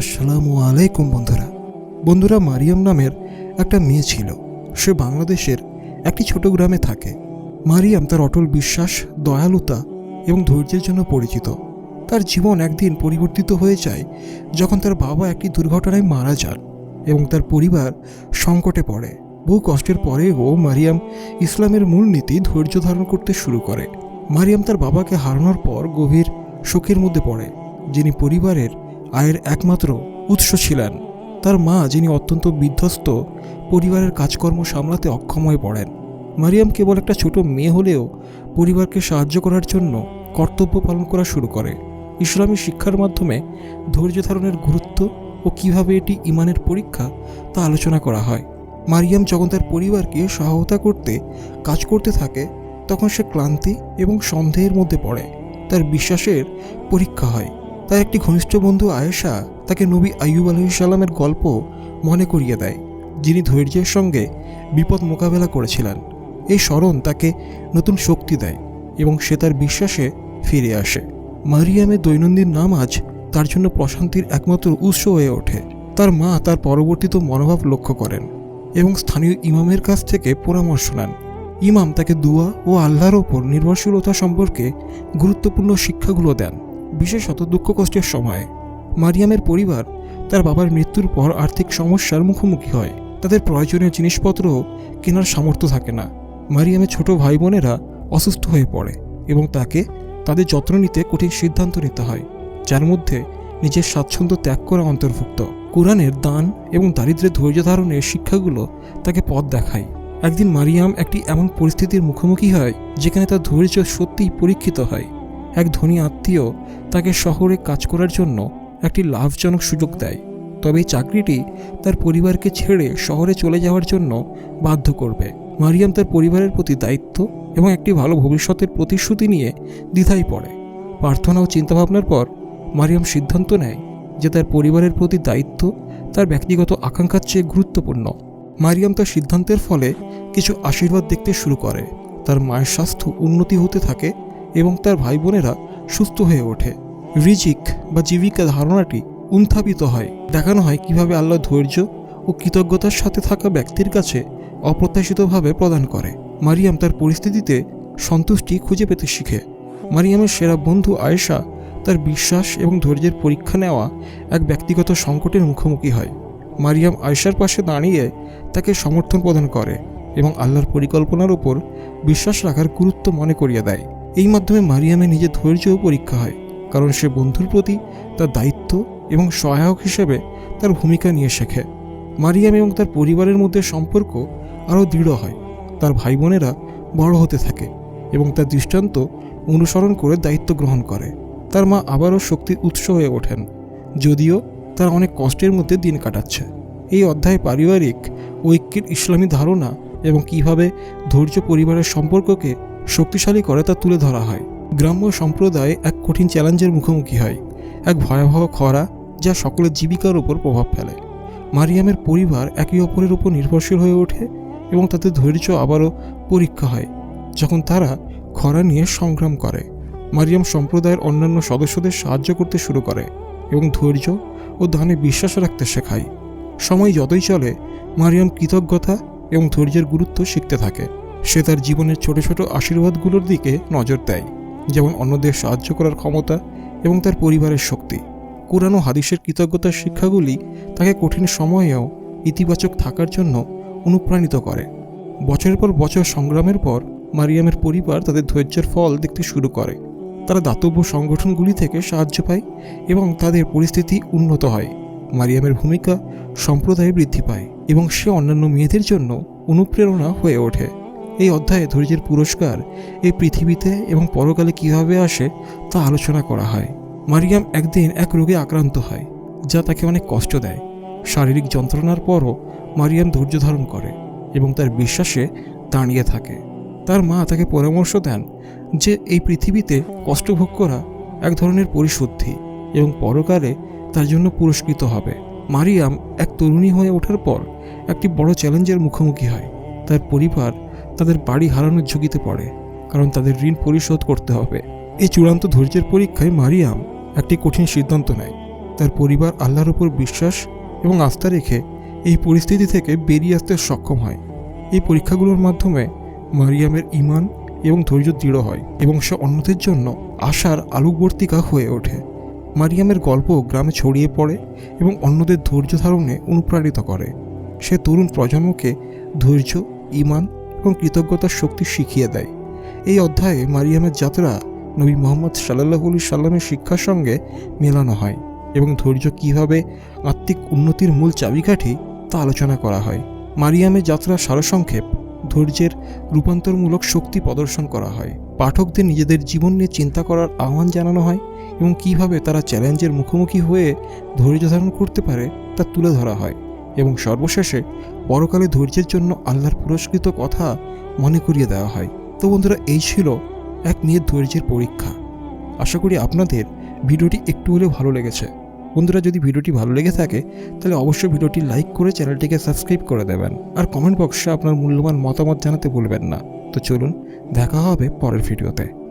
আসসালামু আলাইকুম বন্ধুরা। বন্ধুরা মারিয়াম নামের একটা মেয়ে ছিল। সে বাংলাদেশের একটি ছোট গ্রামে থাকে। মারিয়াম তার অটল বিশ্বাস, দয়ালুতা এবং ধৈর্যের জন্য পরিচিত। তার জীবন একদিন পরিবর্তিত হয়ে যায় যখন তার বাবা একটি দুর্ঘটনায় মারা যান এবং তার পরিবার সংকটে পড়ে। বহু কষ্টের পরেও মারিয়াম ইসলামের মূলনীতি ধৈর্য ধারণ করতে শুরু করে। মারিয়াম তার বাবাকে হারানোর পর গভীর শোকের মধ্যে পড়ে, যিনি পরিবারের আয়ের একমাত্র উৎস ছিলেন। তার মা, যিনি অত্যন্ত বিধ্বস্ত পরিবারের কাজকর্ম সামলাতে অক্ষম হয়ে পড়েন। মারিয়াম কেবল একটা ছোট মেয়ে হলেও পরিবারকে সাহায্য করার জন্য কর্তব্য পালন করা শুরু করে। ইসলামী শিক্ষার মাধ্যমে ধৈর্য ধারণের গুরুত্ব ও কীভাবে এটি ইমানের পরীক্ষা তা আলোচনা করা হয়। মারিয়াম যখন তার পরিবারকে সহায়তা করতে, কাজ করতে থাকে, তখন সে ক্লান্তি এবং সন্দেহের মধ্যে পড়ে। তার বিশ্বাসের পরীক্ষা হয়। তার একটি ঘনিষ্ঠ বন্ধু আয়েশা তাকে নবী আইয়ুব আলহিসাল্লামের গল্প মনে করিয়ে দেয়, যিনি ধৈর্যের সঙ্গে বিপদ মোকাবেলা করেছিলেন। এই স্মরণ তাকে নতুন শক্তি দেয় এবং সে তার বিশ্বাসে ফিরে আসে। মারিয়ামের দৈনন্দিন নামাজ তার জন্য প্রশান্তির একমাত্র উৎস হয়ে ওঠে। তার মা তার পরবর্তীত মনোভাব লক্ষ্য করেন এবং স্থানীয় ইমামের কাছ থেকে পরামর্শ নেন। ইমাম তাকে দুয়া ও আল্লাহর ওপর নির্ভরশীলতা সম্পর্কে গুরুত্বপূর্ণ শিক্ষাগুলো দেন। বিশেষত দুঃখ কষ্টের সময়। মারিয়ামের পরিবার তার বাবার মৃত্যুর পর আর্থিক সমস্যার মুখোমুখি হয়। তাদের প্রয়োজনীয় জিনিসপত্র কেনার সামর্থ্য থাকে না। মারিয়ামের ছোট ভাই বোনেরা অসুস্থ হয়ে পড়ে এবং তাকে তাদের যত্ন নিতে কঠিন সিদ্ধান্ত নিতে হয়, যার মধ্যে নিজের স্বাচ্ছন্দ্য ত্যাগ করা অন্তর্ভুক্ত। কোরআনের দান এবং দারিদ্রের ধৈর্য ধারণের শিক্ষাগুলো তাকে পথ দেখায়। একদিন মারিয়াম একটি এমন পরিস্থিতির মুখোমুখি হয়, যেখানে তার ধৈর্য সত্যিই পরীক্ষিত হয়। এক ধনী আত্মীয় তাকে শহরে কাজ করার জন্য একটি লাভজনক সুযোগ দেয়। তবে এই চাকরিটি তার পরিবারকে ছেড়ে শহরে চলে যাওয়ার জন্য বাধ্য করবে। মারিয়াম তার পরিবারের প্রতি দায়িত্ব এবং একটি ভালো ভবিষ্যতের প্রতিশ্রুতি নিয়ে দ্বিধায় পড়ে। প্রার্থনা ও চিন্তাভাবনার পর মারিয়াম সিদ্ধান্ত নেয় যে তার পরিবারের প্রতি দায়িত্ব তার ব্যক্তিগত আকাঙ্ক্ষার চেয়ে গুরুত্বপূর্ণ। মারিয়াম তার সিদ্ধান্তের ফলে কিছু আশীর্বাদ দেখতে শুরু করে। তার মায়ের স্বাস্থ্য উন্নতি হতে থাকে এবং তার ভাই বোনেরা সুস্থ হয়ে ওঠে। রিজিক বা জীবিকা ধারণাটি উত্থাপিত হয়। দেখানো হয় কীভাবে আল্লাহ ধৈর্য ও কৃতজ্ঞতার সাথে থাকা ব্যক্তির কাছে অপ্রত্যাশিতভাবে প্রদান করে। মারিয়াম তার পরিস্থিতিতে সন্তুষ্টি খুঁজে পেতে শিখে। মারিয়ামের সেরা বন্ধু আয়েশা তার বিশ্বাস এবং ধৈর্যের পরীক্ষা নেওয়া এক ব্যক্তিগত সংকটের মুখোমুখি হয়। মারিয়াম আয়েশার পাশে দাঁড়িয়ে তাকে সমর্থন প্রদান করে এবং আল্লাহর পরিকল্পনার উপর বিশ্বাস রাখার গুরুত্ব মনে করিয়ে দেয়। এই মাধ্যমে মারিয়ামের নিজের ধৈর্যও পরীক্ষা হয়, কারণ সে বন্ধুর প্রতি তার দায়িত্ব এবং সহায়ক হিসেবে তার ভূমিকা নিয়ে শেখে। মারিয়াম এবং তার পরিবারের মধ্যে সম্পর্ক আরও দৃঢ় হয়, তার ভাই বোনেরা বড় হতে থাকে এবং তার দৃষ্টান্ত অনুসরণ করে দায়িত্ব গ্রহণ করে। তার মা আবারও শক্তির উৎস হয়ে ওঠেন, যদিও তার অনেক কষ্টের মধ্যে দিন কাটাচ্ছে। এই অধ্যায়ে পারিবারিক ঐক্যের ইসলামী ধারণা এবং কীভাবে ধৈর্য পরিবারের সম্পর্ককে শক্তিশালী করে তা তুলে ধরা হয়। গ্রাম্য সম্প্রদায় এক কঠিন চ্যালেঞ্জের মুখোমুখি হয়। এক ভয়াবহ খরা যা সকলের জীবিকার উপর প্রভাব ফেলে। মারিয়ামের পরিবার একে অপরের উপর নির্ভরশীল হয়ে ওঠে এবং তাদের ধৈর্য আবারও পরীক্ষা হয়। যখন তারা খরা নিয়ে সংগ্রাম করে, মারিয়াম সম্প্রদায়ের অন্যান্য সদস্যদের সাহায্য করতে শুরু করে এবং ধৈর্য ও দানে বিশ্বাস রাখতে শেখায়। সময় যতই চলে, মারিয়াম কৃতজ্ঞতা এবং ধৈর্যের গুরুত্ব শিখতে থাকে। সে তার জীবনের ছোট ছোট আশীর্বাদগুলোর দিকে নজর দেয়, যেমন অন্যদের সাহায্য করার ক্ষমতা এবং তার পরিবারের শক্তি। কোরআন ও হাদিসের কৃতজ্ঞতার শিক্ষাগুলি তাকে কঠিন সময়েও ইতিবাচক থাকার জন্য অনুপ্রাণিত করে। বছরের পর বছর সংগ্রামের পর মারিয়ামের পরিবার তাদের ধৈর্যের ফল দেখতে শুরু করে। তারা দাতব্য সংগঠনগুলি থেকে সাহায্য পায় এবং তাদের পরিস্থিতি উন্নত হয়। মারিয়ামের ভূমিকা সম্প্রদায়ে বৃদ্ধি পায় এবং সে অন্যান্য মেয়েদের জন্য অনুপ্রেরণা হয়ে ওঠে। এই অধ্যায়ে ধৈর্যের পুরস্কার, এই পৃথিবীতে এবং পরকালে কীভাবে আসে তা আলোচনা করা হয়। মারিয়াম একদিন এক রোগে আক্রান্ত হয়, যা তাকে অনেক কষ্ট দেয়। শারীরিক যন্ত্রণার পরও মারিয়াম ধৈর্য ধারণ করে এবং তার বিশ্বাসে দাঁড়িয়ে থাকে। তার মা তাকে পরামর্শ দেন যে এই পৃথিবীতে কষ্ট ভোগ করা এক ধরনের পরিশুদ্ধি এবং পরকালে তার জন্য পুরস্কৃত হবে। মারিয়াম এক তরুণী হয়ে ওঠার পর একটি বড় চ্যালেঞ্জের মুখোমুখি হয়। তার পরিবার তাদের বাড়ি হারানোর ঝুঁকিতে পড়ে, কারণ তাদের ঋণ পরিশোধ করতে হবে। এই চূড়ান্ত ধৈর্যের পরীক্ষায় মারিয়াম একটি কঠিন সিদ্ধান্ত নেয়। তার পরিবার আল্লাহর উপর বিশ্বাস এবং আস্থা রেখে এই পরিস্থিতি থেকে বেরিয়ে আসতে সক্ষম হয়। এই পরীক্ষাগুলোর মাধ্যমে মারিয়ামের ইমান এবং ধৈর্য দৃঢ় হয় এবং সে অন্যদের জন্য আশার আলোকবর্তিকা হয়ে ওঠে। মারিয়ামের গল্প গ্রামে ছড়িয়ে পড়ে এবং অন্যদের ধৈর্য ধারণে অনুপ্রাণিত করে। সে তরুণ প্রজন্মকে ধৈর্য ইমান এবং কৃতজ্ঞতার শক্তি শিখিয়ে দেয়। এই অধ্যায়ে মারিয়ামের যাত্রা নবী মোহাম্মদ সাল্লাহ আলি সাল্লামের শিক্ষার সঙ্গে মেলানো হয় এবং ধৈর্য কীভাবে আত্মিক উন্নতির মূল চাবিকাঠি তা আলোচনা করা হয়। মারিয়ামের যাত্রা সারসংক্ষেপ, ধৈর্যের রূপান্তরমূলক শক্তি প্রদর্শন করা হয়। পাঠকদের নিজেদের জীবন নিয়ে চিন্তা করার আহ্বান জানানো হয় এবং কীভাবে তারা চ্যালেঞ্জের মুখোমুখি হয়ে ধৈর্য ধারণ করতে পারে তা তুলে ধরা হয়। এবং সর্বশেষে পরকালে ধৈর্যের জন্য আল্লাহর পুরস্কৃত কথা মনে করিয়ে দেওয়া হয়। তো বন্ধুরা, এই ছিল এক মেয়ের ধৈর্যের পরীক্ষা। আশা করি আপনাদের ভিডিওটি একটু হলেও ভালো লেগেছে। বন্ধুরা, যদি ভিডিওটি ভালো লেগে থাকে, তাহলে অবশ্যই ভিডিওটি লাইক করে চ্যানেলটিকে সাবস্ক্রাইব করে দেবেন। আর কমেন্ট বক্সে আপনার মূল্যবান মতামত জানাতে ভুলবেন না। তো চলুন, দেখা হবে পরের ভিডিওতে।